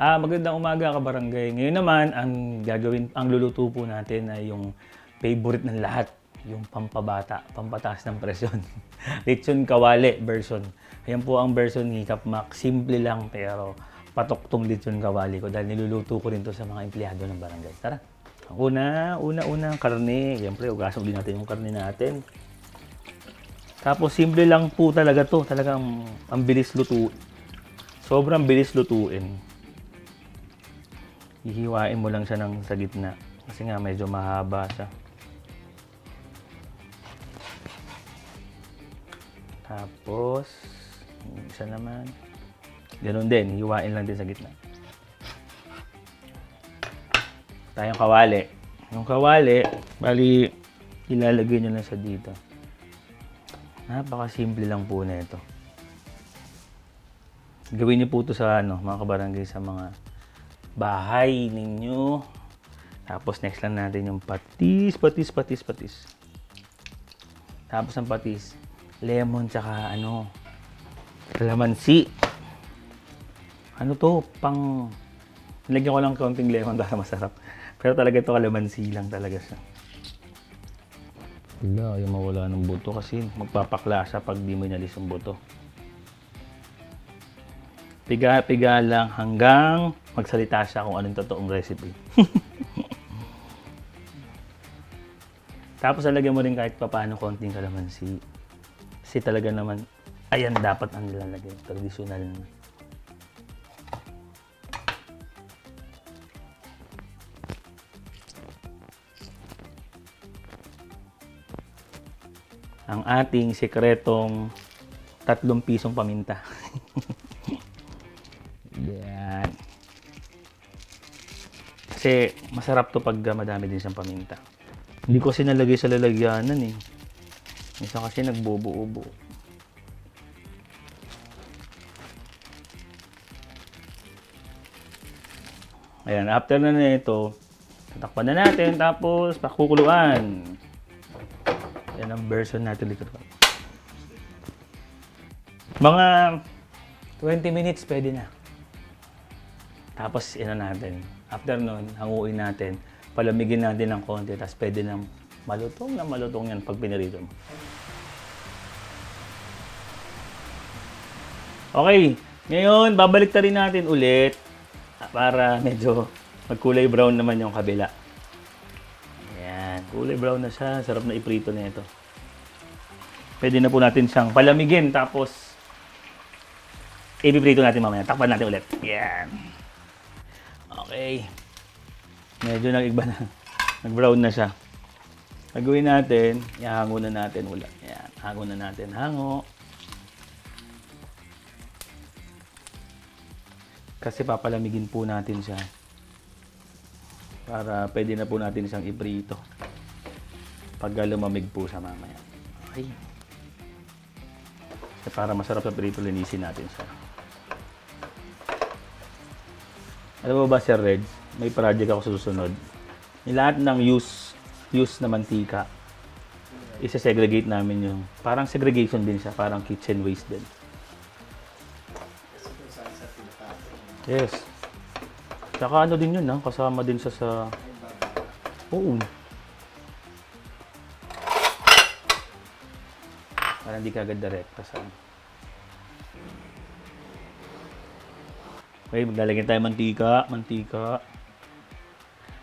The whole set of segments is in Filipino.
Ah, magandang umaga ka barangay. Ngayon naman, ang gagawin, ang luluto po natin ay yung favorite ng lahat, yung pampabata, pampataas ng presyon. Lechon kawali version. Ayan po ang version ni Kapmak. Simple lang pero patok tong lechon kawali ko dahil niluluto ko rin to sa mga empleyado ng barangay. Tara. Ang una, una, una, karne. Siyempre, ugasan din natin yung karne natin. Tapos simple lang po talaga to. Talagang ang bilis luto. Sobrang bilis lutuin. Hihiwain mo lang siya ng sa gitna. Kasi nga medyo mahaba siya. Tapos, isa naman. Ganun din, hiwain lang din sa gitna. Tayong kawali. Yung kawali, bali, ilalagay nyo lang sa dito. Napaka-simple lang po na ito. Gawin niyo po ito sa ano, mga kabarangay sa mga bahay ninyo. Tapos next lang natin yung patis, patis, patis, patis. Tapos ang patis, lemon tsaka ano, kalamansi. Ano to? Pang... Nilagyan ko lang kaunting lemon para masarap. Pero talaga ito kalamansi lang talaga siya. Wala, ayaw mawala ng buto kasi magpapakla siya pag di mo inalis yung buto. Piga-piga lang hanggang magsalita siya kung anong totoong recipe. Tapos lalagyan mo rin kahit papaano konting kalamansi. Kasi talaga naman, ayan dapat ang nilalagay. Traditional na. Ang ating sekretong tatlong pisong paminta. Yan. Kasi masarap to pag madami din siyang paminta. Hindi ko kasi nalagay sa lalagyanan eh. Minsan kasi nagbubuo-buo. Ayan, after na nito, tatakpan na natin, tapos pakukuluan. Yan ang version natin dito. Mga 20 minutes pwede na. Tapos ino natin. After nun, hanguin natin. Palamigin natin ng konti. Tapos pwede na malutong na malutong yan pag pinirito mo. Okay. Ngayon, babalik rin natin ulit para medyo magkulay brown naman yung kabila. Ayan. Kulay brown na siya. Sarap na iprito na ito. Pwede na po natin siyang palamigin. Tapos, ipiprito natin mamaya. Takpan natin ulit. Ayan. Okay. Medyo nag-iba na. Nag-brown na siya. Gagawin natin, ihango na natin ulit. Ayan. Hango na natin. Hango. Kasi papalamigin po natin siya. Para pwede na po natin siyang iprito. Pag lumamig po siya mamaya. Okay. Kasi para masarap sa prito, linisin natin siya. Alam mo ba, Sir Reg, may project ako sa susunod. Yung lahat ng use, use na mantika, isa-segregate namin yung, parang segregation din siya, parang kitchen waste din. Yes. Tsaka ano din yun, ha? kasama din sa sa... Oo. Para hindi ka agad direct sa... Okay, maglalagyan tayo mantika, mantika.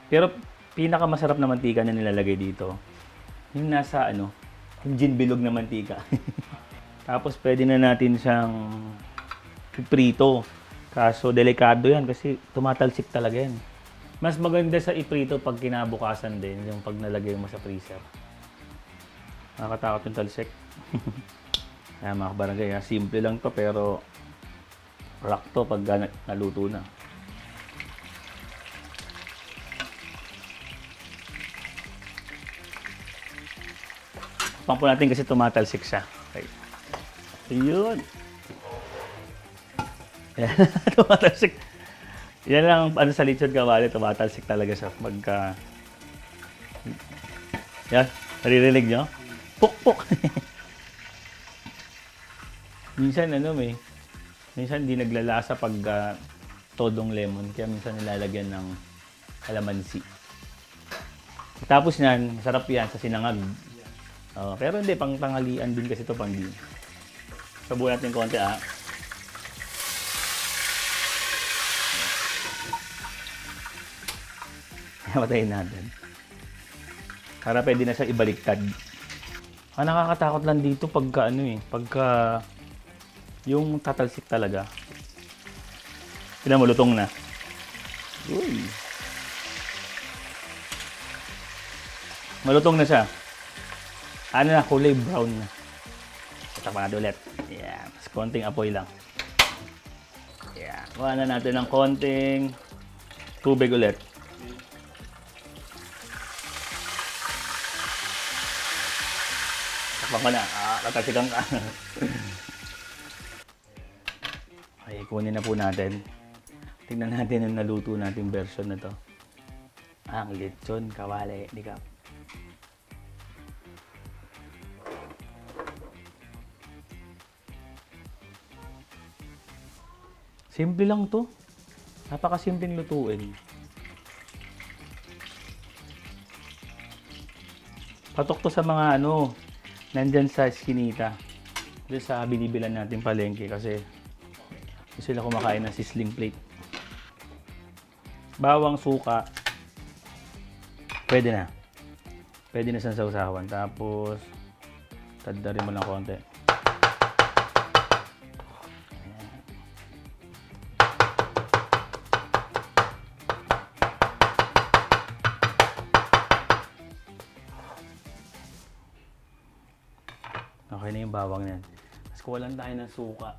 Pero pinakamasarap na mantika na nilalagay dito, yung nasa ano, yung gin bilog na mantika. Tapos pwede na natin siyang iprito. Kaso delikado yan kasi tumatalsik talaga yan. Mas maganda sa iprito pag kinabukasan din, yung pag nalagay mo sa freezer. Nakakatakot yung talsik. Kaya mga kabarangay, ha, simple lang to pero rock to pag na- naluto na. Pang po natin kasi tumatalsik siya. Okay. Ayun. Ayan, tumatalsik. Yan lang ano sa lechon kawali, tumatalsik talaga siya pagka... Yan, naririnig nyo? Puk, puk. Minsan ano may, minsan hindi naglalasa pag ah, todong lemon. Kaya minsan nilalagyan ng kalamansi. Tapos yan, sarap yan sa sinangag. Oo, pero hindi, pang tanghalian din kasi ito pang din. Sabuhan natin konti ah. Patayin natin. Para pwede na siya ibaliktad. Ang nakakatakot lang dito pagka ano eh, pagka yung tatalsik talaga. Tignan mo, lutong na. Uy. Malutong na siya. Ano na, kulay brown na. Tatakpan natin ulit. Yan. Mas konting apoy lang. Yan. Kuha na natin ng konting tubig ulit. Takpan ko na. Ah, katasigang ka. okay, kunin na po natin. Tingnan natin yung naluto nating version na to. Ang lechon kawali ni Kap. Simple lang to. Napakasimpleng lutuin. Patok to sa mga ano, nandyan sa skinita. Doon sa binibilan natin palengke kasi sila kumakain ng sizzling plate. Bawang suka. Pwede na. Pwede na sa sausawan. Tapos, tadda rin mo lang konti. Okay na yung bawang na yan. Tapos kuha lang tayo ng suka.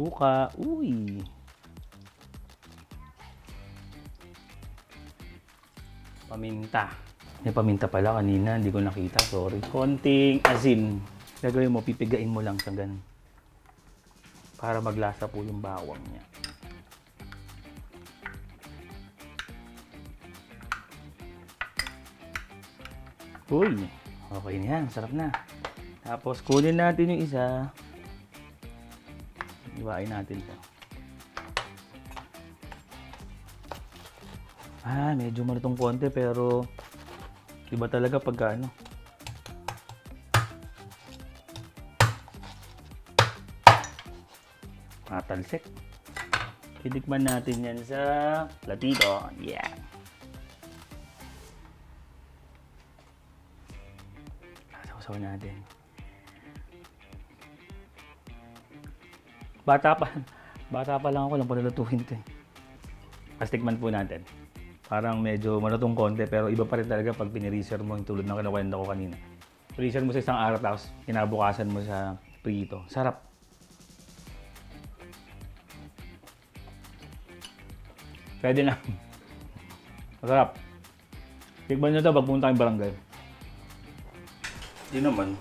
Suka. Uy. Paminta. May paminta pala kanina. Hindi ko nakita. Sorry. Konting asin. Gagawin mo, pipigain mo lang sa ganun. Para maglasa po yung bawang niya. Uy, okay na yan. Sarap na. Tapos, kunin natin yung isa. Iwain natin to. Ah, medyo malutong konti pero iba talaga pagka ano. Matalsik. Titikman natin yan sa platito. Yeah. Sausaw natin. Bata pa. Bata pa lang ako lang panulutuin ito eh. Pastikman po natin. Parang medyo malutong konti pero iba pa rin talaga pag pinireser mo yung tulad ng kinakwento ko kanina. Freezer mo sa isang araw tapos kinabukasan mo sa prito. Sarap. Pwede na. Masarap. Tikman nyo ito pag pumunta kayong barangay. Di naman.